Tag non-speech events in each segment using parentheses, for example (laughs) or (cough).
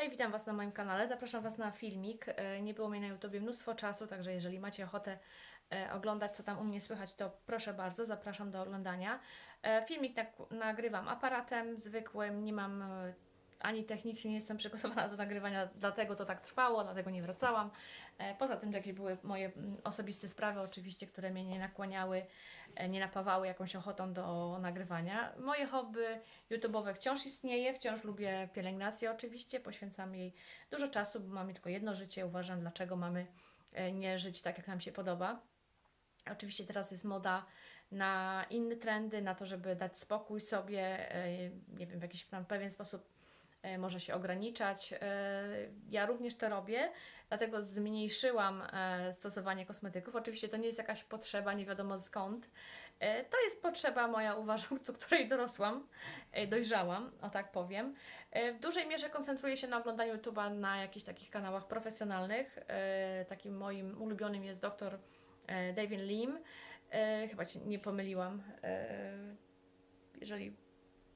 Hej, witam Was na moim kanale. Zapraszam Was na filmik. E, Nie było mnie na YouTubie mnóstwo czasu, także jeżeli macie ochotę e, oglądać, co tam u mnie słychać, to proszę bardzo, zapraszam do oglądania. E, Filmik nagrywam aparatem zwykłym, nie mam ani technicznie nie jestem (laughs) przygotowana do nagrywania, dlatego to tak trwało, dlatego nie wracałam. E, Poza tym jakieś były moje mm, osobiste sprawy oczywiście, które mnie nie nakłaniały, e, nie napawały jakąś ochotą do nagrywania. Moje hobby YouTube'owe wciąż istnieje, wciąż lubię pielęgnację oczywiście, poświęcam jej dużo czasu, bo mamy tylko jedno życie, uważam, dlaczego mamy e, nie żyć tak, jak nam się podoba. Oczywiście teraz jest moda na inne trendy, na to, żeby dać spokój sobie, nie wiem, w jakiś tam pewien sposób może się ograniczać. E, Ja również to robię, dlatego zmniejszyłam e, stosowanie kosmetyków. Oczywiście to nie jest jakaś potrzeba, nie wiadomo skąd. E, To jest potrzeba moja, uważam, (laughs) do której dorosłam, e, dojrzałam, o tak powiem. E, W dużej mierze koncentruję się na oglądaniu YouTube'a na jakichś takich kanałach profesjonalnych. E, Takim moim ulubionym jest doktor e, David Lim. E, Chyba Cię nie pomyliłam. E, Jeżeli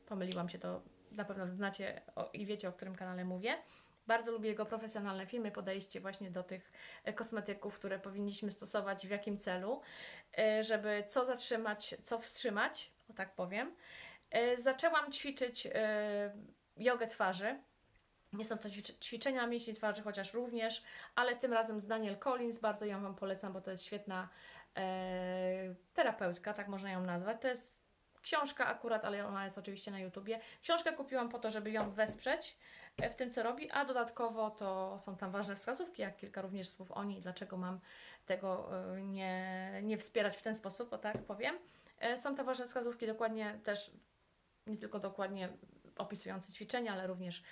pomyliłam się, to na pewno znacie i wiecie, o którym kanale mówię. Bardzo lubię jego profesjonalne filmy, podejście właśnie do tych e, kosmetyków, które powinniśmy stosować w jakim celu, e, żeby co zatrzymać, co wstrzymać, o tak powiem. E, Zaczęłam ćwiczyć jogę twarzy. Nie są to ćwic- ćwiczenia mięśni twarzy, chociaż również, ale tym razem z Daniel Collins. Bardzo ją Wam polecam, bo to jest świetna terapeutka, tak można ją nazwać. To jest książka akurat, ale ona jest oczywiście na YouTubie. Książkę kupiłam po to, żeby ją wesprzeć e, w tym, co robi, a dodatkowo to są tam ważne wskazówki, jak kilka również słów o niej, dlaczego mam tego e, nie, nie wspierać w ten sposób, o tak powiem. E, Są to ważne wskazówki, dokładnie też, nie tylko dokładnie opisujące ćwiczenia, ale również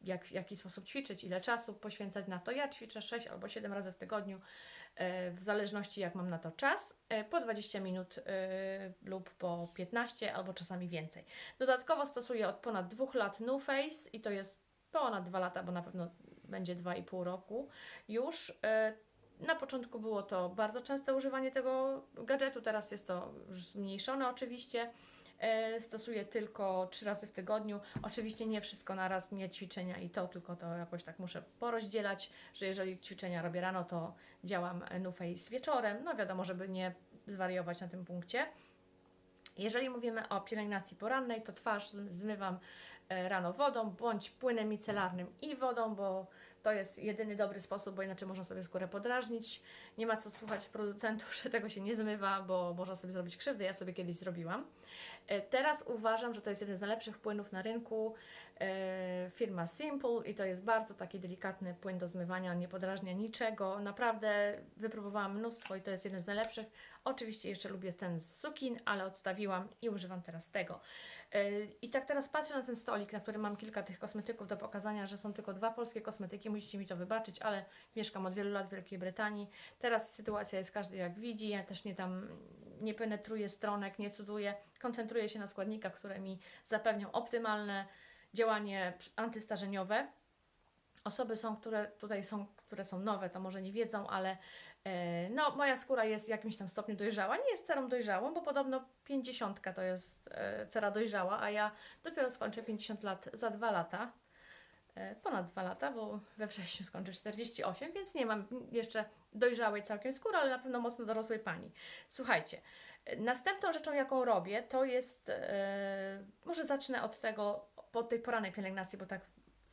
jak, w jaki sposób ćwiczyć, ile czasu poświęcać na to. Ja ćwiczę 6 albo 7 razy w tygodniu, w zależności jak mam na to czas, e, po 20 minut e, lub po 15 albo czasami więcej. Dodatkowo stosuję od ponad 2 lat New Face i to jest ponad 2 lata, bo na pewno będzie 2,5 roku już. E, Na początku było to bardzo częste używanie tego gadżetu, teraz jest to już zmniejszone oczywiście. E, Stosuję tylko trzy razy w tygodniu. Oczywiście nie wszystko na raz, nie ćwiczenia i to, tylko to jakoś tak muszę porozdzielać, że jeżeli ćwiczenia robię rano, to działam New Face wieczorem. No wiadomo, żeby nie zwariować na tym punkcie. Jeżeli mówimy o pielęgnacji porannej, to twarz zmywam e, rano wodą bądź płynem micelarnym i wodą, bo to jest jedyny dobry sposób, bo inaczej można sobie skórę podrażnić. Nie ma co słuchać producentów, (laughs) że tego się nie zmywa, bo można sobie zrobić krzywdę. Ja sobie kiedyś zrobiłam. E, Teraz uważam, że to jest jeden z najlepszych płynów na rynku. E, Firma Simple i to jest bardzo taki delikatny płyn do zmywania, nie podrażnia niczego. Naprawdę wypróbowałam mnóstwo i to jest jeden z najlepszych. Oczywiście jeszcze lubię ten z sukin, ale odstawiłam i używam teraz tego. E, I tak teraz patrzę na ten stolik, na którym mam kilka tych kosmetyków do pokazania, że są tylko dwa polskie kosmetyki, musicie mi to wybaczyć, ale mieszkam od wielu lat w Wielkiej Brytanii. Teraz sytuacja jest każdy jak widzi, ja też nie tam nie penetruję stronek, nie cuduję, koncentruję się na składnikach, które mi zapewnią optymalne działanie antystarzeniowe. Osoby są, które tutaj są, które są nowe, to może nie wiedzą, ale no, moja skóra jest w jakimś tam stopniu dojrzała. Nie jest cerą dojrzałą, bo podobno 50 to jest e, cera dojrzała, a ja dopiero skończę 50 lat za dwa lata. E, ponad dwa lata, bo we wrześniu skończę 48, więc nie mam jeszcze dojrzałej całkiem skóry, ale na pewno mocno dorosłej pani. Słuchajcie, e, następną rzeczą, jaką robię, to jest, e, może zacznę od tego, po tej porannej pielęgnacji, bo tak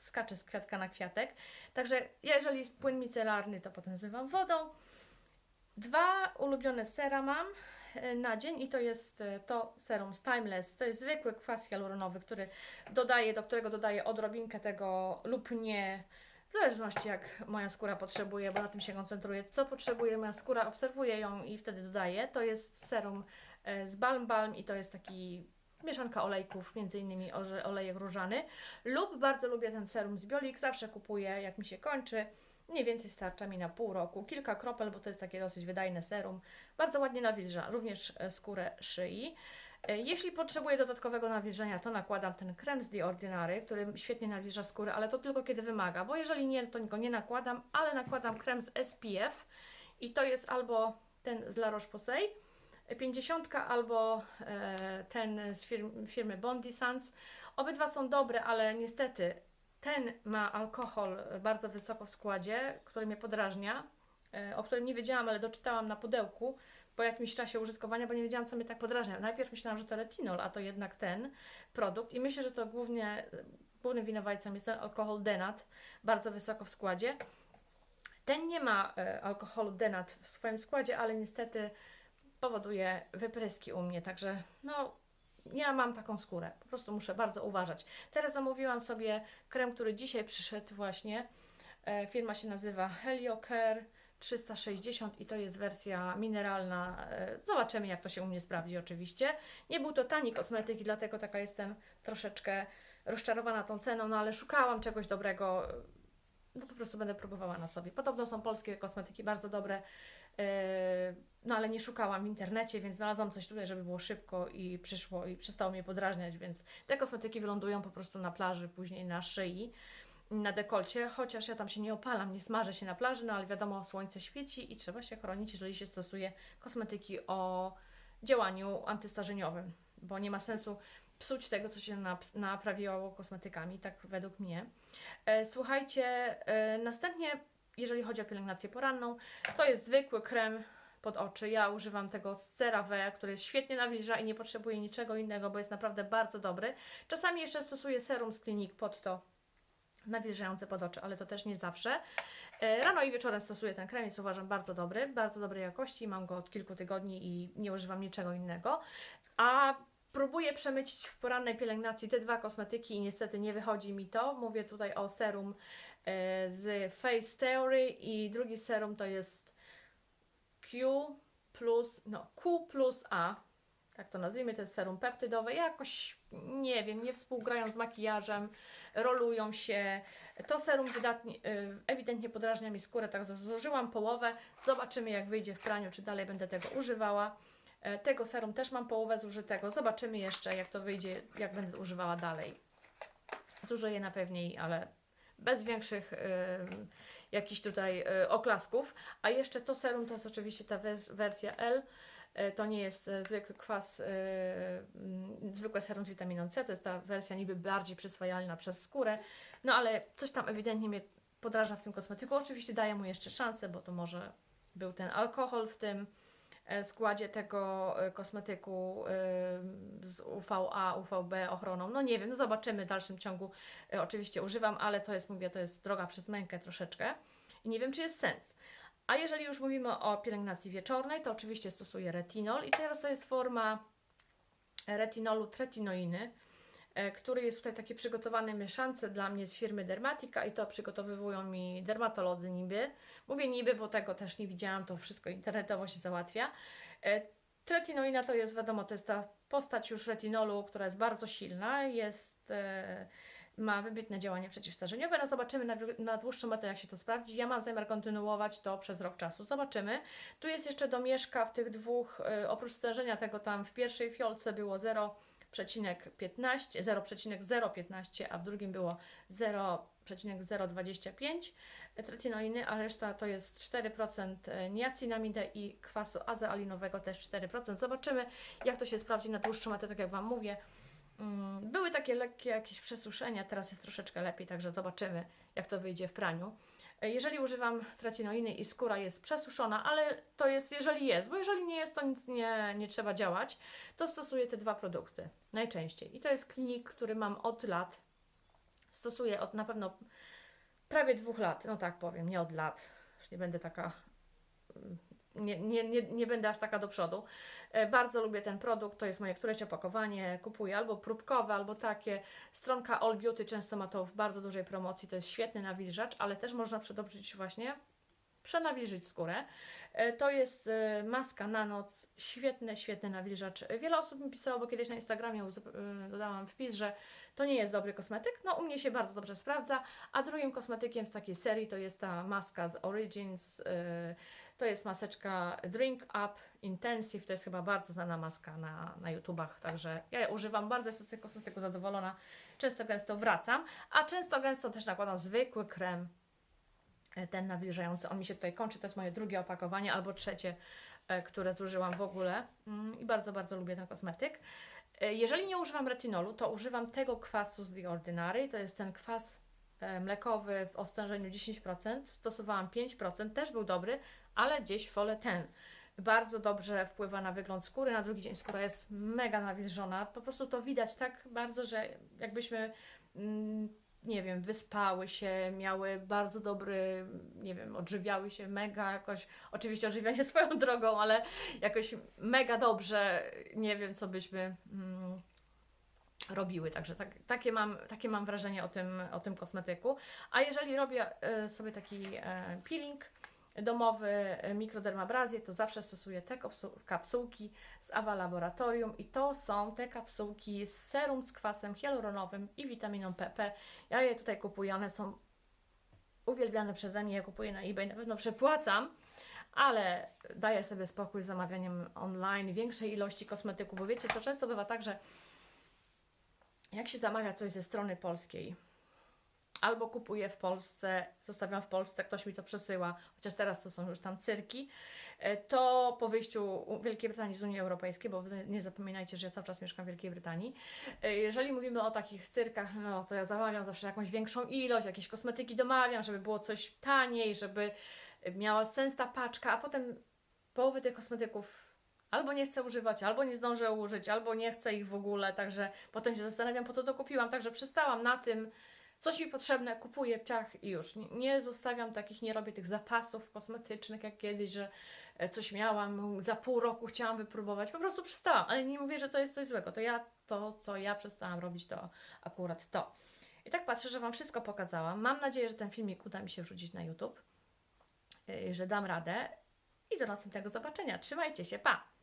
skaczę z kwiatka na kwiatek. Także jeżeli jest płyn micelarny, to potem zmywam wodą. Dwa ulubione sera mam e, na dzień i to jest e, to serum z Timeless. To jest zwykły kwas hialuronowy, który dodaję, do którego dodaję odrobinkę tego lub nie, w zależności jak moja skóra potrzebuje, bo na tym się koncentruję. Co potrzebuje moja skóra, obserwuję ją i wtedy dodaję. To jest serum e, z Balm Balm i to jest taki mieszanka olejków, orze- olejek różany. Lub bardzo lubię ten serum z Biolik, zawsze kupuję jak mi się kończy. Mniej więcej starcza mi na pół roku. Kilka kropel, bo to jest takie dosyć wydajne serum. Bardzo ładnie nawilża, również e, skórę szyi. E, Jeśli potrzebuję dodatkowego nawilżenia, to nakładam ten krem z The Ordinary, który świetnie nawilża skórę, ale to tylko kiedy wymaga, bo jeżeli nie, to go nie nakładam, ale nakładam krem z SPF i to jest albo ten z La Roche-Posay, 50 albo e, ten z firm, firmy Bondi Sans. Obydwa są dobre, ale niestety ten ma alkohol bardzo wysoko w składzie, który mnie podrażnia, e, o którym nie wiedziałam, ale doczytałam na pudełku po jakimś czasie użytkowania, bo nie wiedziałam, co mnie tak podrażnia. Najpierw myślałam, że to retinol, a to jednak ten produkt i myślę, że to głównie, głównym winowajcą jest ten alkohol denat, bardzo wysoko w składzie. Ten nie ma e, alkoholu denat w swoim składzie, ale niestety powoduje wypryski u mnie, także no ja mam taką skórę, po prostu muszę bardzo uważać. Teraz zamówiłam sobie krem, który dzisiaj przyszedł właśnie. E, firma się nazywa Heliocare 360 i to jest wersja mineralna. E, zobaczymy jak to się u mnie sprawdzi oczywiście. Nie był to tani kosmetyk dlatego taka jestem troszeczkę rozczarowana tą ceną, no ale szukałam czegoś dobrego. No po prostu będę próbowała na sobie. Podobno są polskie kosmetyki bardzo dobre. No ale nie szukałam w internecie, więc znalazłam coś tutaj, żeby było szybko i przyszło i przestało mnie podrażniać, więc te kosmetyki wylądują po prostu na plaży, później na szyi, na dekolcie, chociaż ja tam się nie opalam, nie smażę się na plaży, no ale wiadomo, słońce świeci i trzeba się chronić, jeżeli się stosuje kosmetyki o działaniu antystarzeniowym, bo nie ma sensu psuć tego, co się nap- naprawiało kosmetykami, tak według mnie. E, Słuchajcie, e, następnie, jeżeli chodzi o pielęgnację poranną, to jest zwykły krem pod oczy. Ja używam tego z CeraVe, który świetnie nawilża i nie potrzebuję niczego innego, bo jest naprawdę bardzo dobry. Czasami jeszcze stosuję serum z klinik pod to nawilżające pod oczy, ale to też nie zawsze. E, Rano i wieczorem stosuję ten krem, jest uważam bardzo dobry, bardzo dobrej jakości. Mam go od kilku tygodni i nie używam niczego innego. A próbuję przemycić w porannej pielęgnacji te dwa kosmetyki i niestety nie wychodzi mi to. Mówię tutaj o serum e, z Face Theory i drugi serum to jest Q plus, no Q plus A, tak to nazwijmy, to jest serum peptydowe, jakoś, nie wiem, nie współgrają z makijażem, rolują się. To serum wydatnie, y, ewidentnie podrażnia mi skórę, tak zużyłam połowę, zobaczymy jak wyjdzie w praniu, czy dalej będę tego używała. E, Tego serum też mam połowę zużytego, zobaczymy jeszcze jak to wyjdzie, jak będę używała dalej. Zużyję na pewniej, ale bez większych y, jakichś tutaj y, oklasków. A jeszcze to serum to jest oczywiście ta wers- wersja L. Y, To nie jest zwykły kwas, zwykłe serum z witaminą C, to jest ta wersja niby bardziej przyswajalna przez skórę, no ale coś tam ewidentnie mnie podraża w tym kosmetyku. Oczywiście daję mu jeszcze szansę, bo to może był ten alkohol w tym e, składzie tego e, kosmetyku e, z UVA, UVB ochroną. No nie wiem, no zobaczymy w dalszym ciągu. E, Oczywiście używam, ale to jest, mówię, to jest droga przez mękę troszeczkę i nie wiem, czy jest sens. A jeżeli już mówimy o pielęgnacji wieczornej, to oczywiście stosuję retinol i teraz to jest forma retinolu tretinoiny, e, który jest tutaj taki przygotowany mieszance dla mnie z firmy Dermatica i to przygotowywują mi dermatolodzy niby. Mówię niby, bo tego też nie widziałam, to wszystko internetowo się załatwia. E, Tretinoina to jest, wiadomo, to jest ta postać już retinolu, która jest bardzo silna, jest, e, ma wybitne działanie przeciwstarzeniowe. No zobaczymy na, na dłuższą metę, jak się to sprawdzi. Ja mam zamiar kontynuować to przez rok czasu. Zobaczymy. Tu jest jeszcze domieszka w tych dwóch, e, oprócz stężenia tego tam w pierwszej fiolce było 0,15, 0,015, a w drugim było 0,025 tretinoiny, a reszta to jest 4% niacinamidę i kwasu azealinowego też 4%. Zobaczymy, jak to się sprawdzi na dłuższą metę, tak jak Wam mówię. Mm, Były takie lekkie jakieś przesuszenia, teraz jest troszeczkę lepiej, także zobaczymy, jak to wyjdzie w praniu. E, Jeżeli używam tretinoiny i skóra jest przesuszona, ale to jest, jeżeli jest, bo jeżeli nie jest, to nic nie, nie trzeba działać, to stosuję te dwa produkty najczęściej. I to jest klinik, który mam od lat. Stosuję od na pewno prawie dwóch lat, no tak powiem, nie od lat. Już nie będę taka. Nie, nie, nie, nie będę aż taka do przodu. E, Bardzo lubię ten produkt, to jest moje któreś opakowanie. Kupuję albo próbkowe, albo takie. Stronka All Beauty często ma to w bardzo dużej promocji. To jest świetny nawilżacz, ale też można przedobrzyć właśnie, przenawilżyć skórę. E, To jest e, maska na noc, świetny, świetny nawilżacz. Wiele osób mi pisało, bo kiedyś na Instagramie dodałam wpis, że to nie jest dobry kosmetyk. No u mnie się bardzo dobrze sprawdza. A drugim kosmetykiem z takiej serii to jest ta maska z Origins. To jest maseczka Drink Up Intensive. To jest chyba bardzo znana maska na, na YouTubach, także ja je używam. Bardzo jestem z tego kosmetyku zadowolona. Często gęsto wracam, a często gęsto też nakładam zwykły krem e, ten nawilżający. On mi się tutaj kończy, to jest moje drugie opakowanie albo trzecie, e, które zużyłam w ogóle Mm, i bardzo, bardzo lubię ten kosmetyk. E, Jeżeli nie używam retinolu, to używam tego kwasu z The Ordinary. To jest ten kwas mlekowy w ostężeniu 10%, stosowałam 5%, też był dobry, ale gdzieś wolę ten. Bardzo dobrze wpływa na wygląd skóry, na drugi dzień skóra jest mega nawilżona, po prostu to widać tak bardzo, że jakbyśmy, mm, nie wiem, wyspały się, miały bardzo dobry, nie wiem, odżywiały się mega jakoś, oczywiście odżywianie (laughs) swoją drogą, ale jakoś mega dobrze, nie wiem, co byśmy... Mm, robiły. Także tak, takie, mam, takie mam wrażenie o tym, o tym kosmetyku. A jeżeli robię e, sobie taki e, peeling domowy, e, mikrodermabrazję, to zawsze stosuję te kapsu- kapsułki z Awa Laboratorium i to są te kapsułki z serum z kwasem hialuronowym i witaminą PP. Ja je tutaj kupuję, one są uwielbiane przeze mnie, ja kupuję na eBay, na pewno przepłacam, ale daję sobie spokój z zamawianiem online większej ilości kosmetyku, bo wiecie, co często bywa tak, że jak się zamawia coś ze strony polskiej, albo kupuję w Polsce, zostawiam w Polsce, ktoś mi to przesyła, chociaż teraz to są już tam cyrki, e, to po wyjściu Wielkiej Brytanii z Unii Europejskiej, bo nie zapominajcie, że ja cały czas mieszkam w Wielkiej Brytanii, e, jeżeli mówimy o takich cyrkach, no to ja zamawiam zawsze jakąś większą ilość, jakieś kosmetyki domawiam, żeby było coś taniej, żeby miała sens ta paczka, a potem połowy tych kosmetyków albo nie chcę używać, albo nie zdążę użyć, albo nie chcę ich w ogóle, także potem się zastanawiam, po co to kupiłam, także przystałam na tym, coś mi potrzebne, kupuję, ciach i już. Nie, nie zostawiam takich, nie robię tych zapasów kosmetycznych jak kiedyś, że e, coś miałam, za pół roku chciałam wypróbować, po prostu przestałam, ale nie mówię, że to jest coś złego, to ja, to co ja przestałam robić, to akurat to. I tak patrzę, że Wam wszystko pokazałam. Mam nadzieję, że ten filmik uda mi się wrzucić na YouTube, e, że dam radę i do następnego zobaczenia. Trzymajcie się, pa!